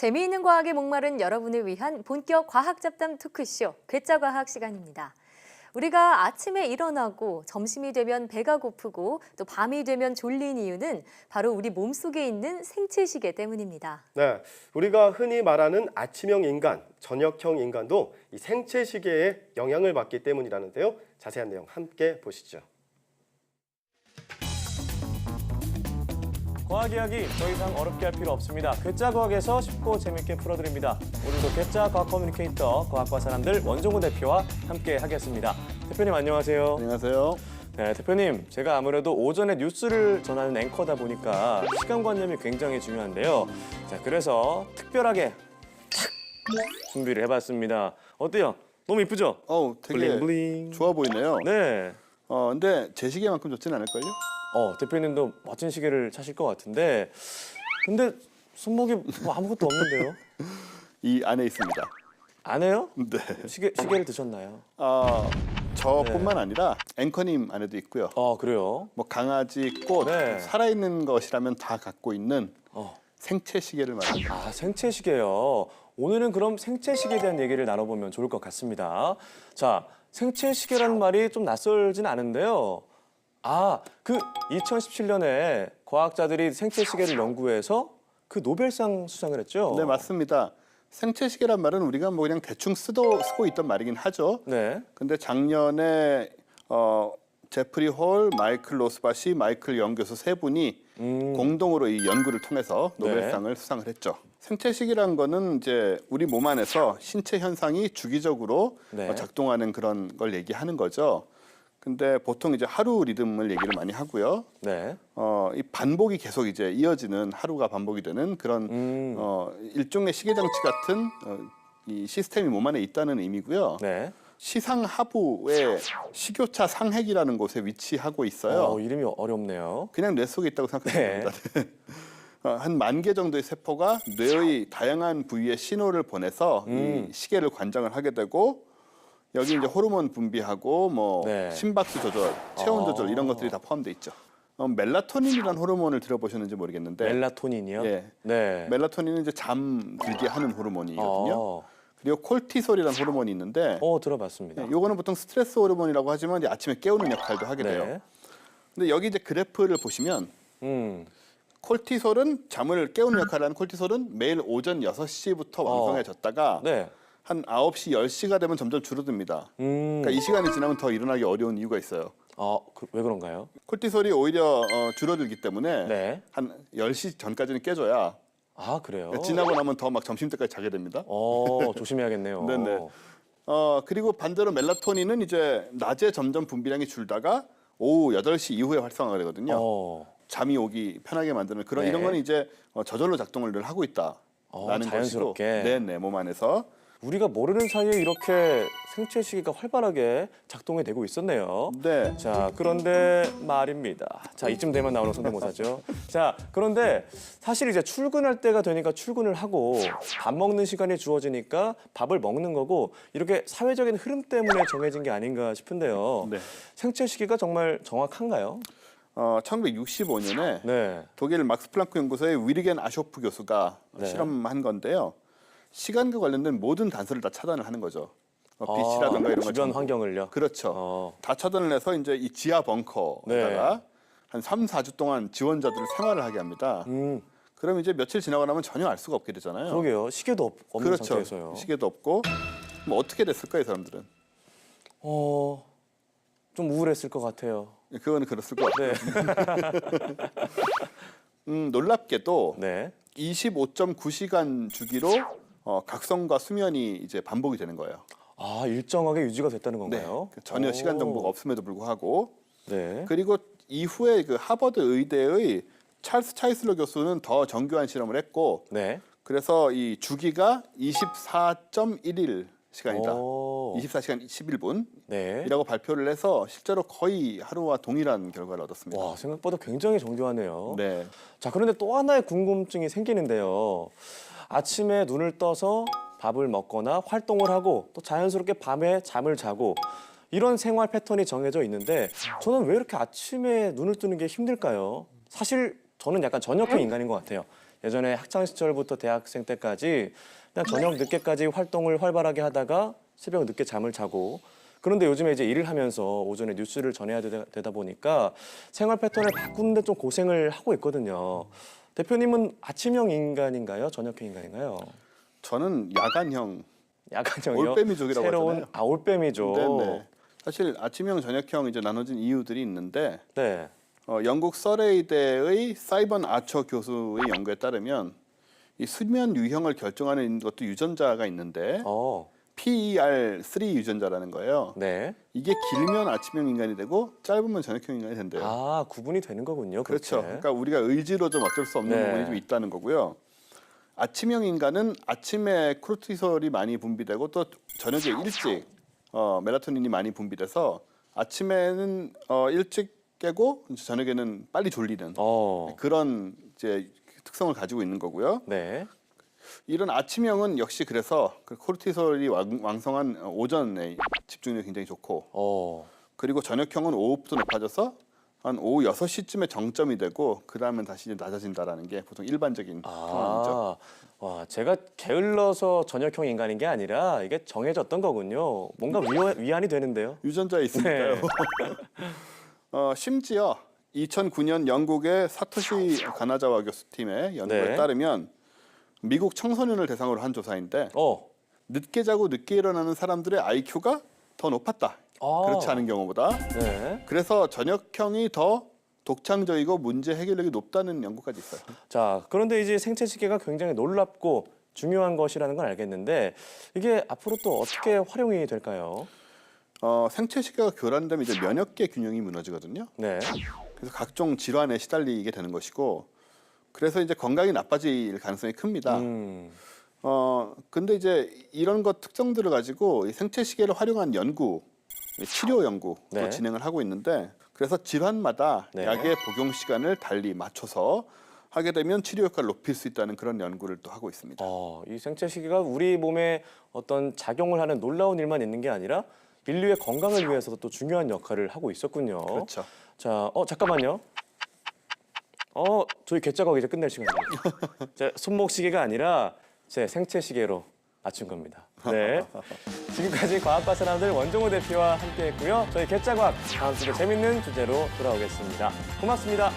재미있는 과학에 목마른 여러분을 위한 본격 과학 잡담 토크쇼 괴짜 과학 시간입니다. 우리가 아침에 일어나고 점심이 되면 배가 고프고 또 밤이 되면 졸린 이유는 바로 우리 몸속에 있는 생체 시계 때문입니다. 네, 우리가 흔히 말하는 아침형 인간, 저녁형 인간도 이 생체 시계에 영향을 받기 때문이라는데요. 자세한 내용 함께 보시죠. 과학 이야기 더 이상 어렵게 할 필요 없습니다. 괴짜 과학에서 쉽고 재밌게 풀어드립니다. 오늘도 괴짜 과학 커뮤니케이터 과학과 사람들 원종우 대표와 함께 하겠습니다. 대표님 안녕하세요. 안녕하세요. 네, 대표님 제가 아무래도 오전에 뉴스를 전하는 앵커다 보니까 시간관념이 굉장히 중요한데요. 자, 그래서 특별하게 탁 준비를 해봤습니다. 어때요? 너무 이쁘죠? 어우, 되게 블링 블링. 좋아 보이네요. 네. 어, 근데 제 시계만큼 좋진 않을걸요? 어, 대표님도 멋진 시계를 차실 것 같은데 근데 손목이 뭐 아무것도 없는데요? 이 안에 있습니다. 안 해요? 네. 시계 시계를 드셨나요? 어, 저뿐만 네. 아니라 앵커님 안에도 있고요. 어 그래요. 뭐 강아지, 꽃, 네. 살아있는 것이라면 다 갖고 있는 어. 생체 시계를 말합니다. 아 생체 시계요. 오늘은 그럼 생체 시계에 대한 얘기를 나눠보면 좋을 것 같습니다. 자 생체 시계라는 말이 좀 낯설진 않은데요. 아 그 2017년에 과학자들이 생체 시계를 연구해서 그 노벨상 수상을 했죠. 네, 맞습니다. 생체 시계란 말은 우리가 뭐 그냥 대충 쓰도 쓰고 있던 말이긴 하죠. 네. 근데 작년에 어, 제프리 홀, 마이클 로스바시, 마이클 영 교수 세 분이 음. 공동으로 이 연구를 통해서 네. 노벨상을 수상을 했죠. 생체식이란 거는 이제 우리 몸 안에서 신체 현상이 주기적으로 네. 어, 작동하는 그런 걸 얘기하는 거죠. 근데 보통 이제 하루 리듬을 얘기를 많이 하고요. 네. 어, 이 반복이 계속 이제 이어지는 하루가 반복이 되는 그런 음. 어, 일종의 시계 장치 같은 어, 이 시스템이 몸 안에 있다는 의미고요. 네. 시상 하부의 식교차 상핵이라는 곳에 위치하고 있어요. 어, 이름이 어렵네요. 그냥 뇌 속에 있다고 생각하시면 됩니다. 어, 한만 개 정도의 세포가 뇌의 다양한 부위에 신호를 보내서 음. 이 시계를 관장을 하게 되고 여기 이제 호르몬 분비하고 뭐 네. 심박수 조절, 체온 아. 조절 이런 것들이 다 포함돼 있죠. 어, 멜라토닌이라는 호르몬을 들어보셨는지 모르겠는데 멜라토닌이요? 예. 네. 멜라토닌은 이제 잠 들게 하는 호르몬이거든요. 어, 그리고 콜티솔이라는 호르몬이 있는데 어 들어봤습니다. 네, 요거는 보통 스트레스 호르몬이라고 하지만 이제 아침에 깨우는 역할도 하게 돼요. 네. 근데 여기 이제 그래프를 보시면 음. 콜티솔은 잠을 깨우는 역할을 하는 콜티솔은 매일 오전 6시부터 왕성해졌다가 네. 한 9시, 10시가 되면 점점 줄어듭니다. 음. 그러니까 이 시간이 지나면 더 일어나기 어려운 이유가 있어요. 아, 그, 왜 그런가요? 콜티솔이 오히려 어, 줄어들기 때문에 네. 한 10시 전까지는 깨져야 아, 그래요? 지나고 나면 더 막 점심 때까지 자게 됩니다. 어, 조심해야겠네요. 네네. 어, 그리고 반대로 멜라토닌은 이제 낮에 점점 분비량이 줄다가 오후 8시 이후에 활성화가 되거든요. 어. 잠이 오기 편하게 만드는 그런 네. 이런 건 이제 어, 저절로 작동을 늘 하고 있다라는 어, 것이고 자연스럽게. 네네 몸 안에서 우리가 모르는 사이에 이렇게 생체 시계가 활발하게 작동이 되고 있었네요. 네 자, 그런데 말입니다. 자, 이쯤 되면 나오는 성대모사죠. 자, 그런데 사실 이제 출근할 때가 되니까 출근을 하고 밥 먹는 시간이 주어지니까 밥을 먹는 거고 이렇게 사회적인 흐름 때문에 정해진 게 아닌가 싶은데요. 네. 생체 시계가 정말 정확한가요? 어, 1965년에 네. 독일 막스 플랑크 연구소의 위리겐 아쇼프 교수가 네. 실험한 건데요. 시간과 관련된 모든 단서를 다 차단을 하는 거죠. 어, 빛이라든가 아, 이런 거 주변 전부. 환경을요. 그렇죠. 어. 다 차단을 해서 이제 이 지하 벙커에다가 네. 한 3, 4주 동안 지원자들을 생활을 하게 합니다. 음, 그럼 이제 며칠 지나고 나면 전혀 알 수가 없게 되잖아요. 그러게요. 시계도 없, 없는 그렇죠. 상태에서요. 시계도 없고 뭐 어떻게 됐을까요, 이 사람들은? 어, 좀 우울했을 것 같아요. 그거는 그랬을 것 같아요. 네. 음, 놀랍게도 네. 25.9시간 주기로 어, 각성과 수면이 이제 반복이 되는 거예요. 아, 일정하게 유지가 됐다는 네. 건가요? 전혀 시간 정보가 오. 없음에도 불구하고 네. 그리고 이후에 그 하버드 의대의 찰스 차이슬러 교수는 더 정교한 실험을 했고 네. 그래서 이 주기가 24.11 시간이다. 오. 24시간 11분 네. 이라고 발표를 해서 실제로 거의 하루와 동일한 결과를 얻었습니다. 와, 생각보다 굉장히 정교하네요. 네. 자, 그런데 또 하나의 궁금증이 생기는데요. 아침에 눈을 떠서 밥을 먹거나 활동을 하고 또 자연스럽게 밤에 잠을 자고 이런 생활 패턴이 정해져 있는데 저는 왜 이렇게 아침에 눈을 뜨는 게 힘들까요? 사실 저는 약간 저녁형 인간인 것 같아요. 예전에 학창 시절부터 대학생 때까지 그냥 저녁 늦게까지 활동을 활발하게 하다가 새벽 늦게 잠을 자고 그런데 요즘에 이제 일을 하면서 오전에 뉴스를 전해야 되다, 보니까 생활 패턴을 바꾸는데 좀 고생을 하고 있거든요. 대표님은 아침형 인간인가요? 저녁형 인간인가요? 저는 야간형. 야간형이요? 올빼미족이라고 새로운 하잖아요. 아 올빼미족. 네네. 사실 아침형, 저녁형 이제 나눠진 이유들이 있는데 네. 어, 영국 서레이대의 사이번 아처 교수의 연구에 따르면 이 수면 유형을 결정하는 것도 유전자가 있는데 어. PER3 유전자라는 거예요. 네. 이게 길면 아침형 인간이 되고 짧으면 저녁형 인간이 된대요. 아 구분이 되는 거군요. 그렇죠. 그렇게. 그러니까 우리가 의지로 좀 어쩔 수 없는 네. 부분이 좀 있다는 거고요. 아침형 인간은 아침에 코르티솔이 많이 분비되고 또 저녁에 일찍 어, 멜라토닌이 많이 분비돼서 아침에는 어, 일찍 깨고 이제 저녁에는 빨리 졸리는 어. 그런 이제 특성을 가지고 있는 거고요. 네. 이런 아침형은 역시 그래서 그 코르티솔이 왕, 왕성한 오전에 집중력이 굉장히 좋고 어. 그리고 저녁형은 오후부터 높아져서 한 오후 6시쯤에 정점이 되고 그 다음엔 다시 이제 낮아진다라는 게 보통 일반적인 상황이죠. 아, 와, 제가 게을러서 저녁형 인간인 게 아니라 이게 정해졌던 거군요. 뭔가 위안, 위안이 되는데요. 유전자에 있으니까요. 네. 어, 심지어 2009년 영국의 사토시 가나자와 교수팀의 연구에 네. 따르면 미국 청소년을 대상으로 한 조사인데 어. 늦게 자고 늦게 일어나는 사람들의 IQ가 더 높았다. 아. 그렇지 않은 경우보다. 네. 그래서 저녁형이 더 독창적이고 문제 해결력이 높다는 연구까지 있어요. 자, 그런데 이제 생체 시계가 굉장히 놀랍고 중요한 것이라는 건 알겠는데 이게 앞으로 또 어떻게 활용이 될까요? 어, 생체 시계가 교란되면 이제 면역계 균형이 무너지거든요. 네. 그래서 각종 질환에 시달리게 되는 것이고 그래서 이제 건강이 나빠질 가능성이 큽니다. 음. 어 근데 이제 이런 것 특성들을 가지고 이 생체 시계를 활용한 연구, 치료 연구도 네. 진행을 하고 있는데 그래서 질환마다 네. 약의 복용 시간을 달리 맞춰서 하게 되면 치료 효과를 높일 수 있다는 그런 연구를 또 하고 있습니다. 어, 이 생체 시계가 우리 몸에 어떤 작용을 하는 놀라운 일만 있는 게 아니라 인류의 건강을 위해서도 또 중요한 역할을 하고 있었군요. 그렇죠. 자, 어 잠깐만요. 어, 저희 괴짜가 이제 끝낼 시간입니다. 제 손목 시계가 아니라 제 생체 시계로 맞춘 겁니다. 네. 지금까지 과학과 사람들 원종호 대표와 함께했고요. 저희 괴짜과학 다음 주도 재밌는 주제로 돌아오겠습니다. 고맙습니다.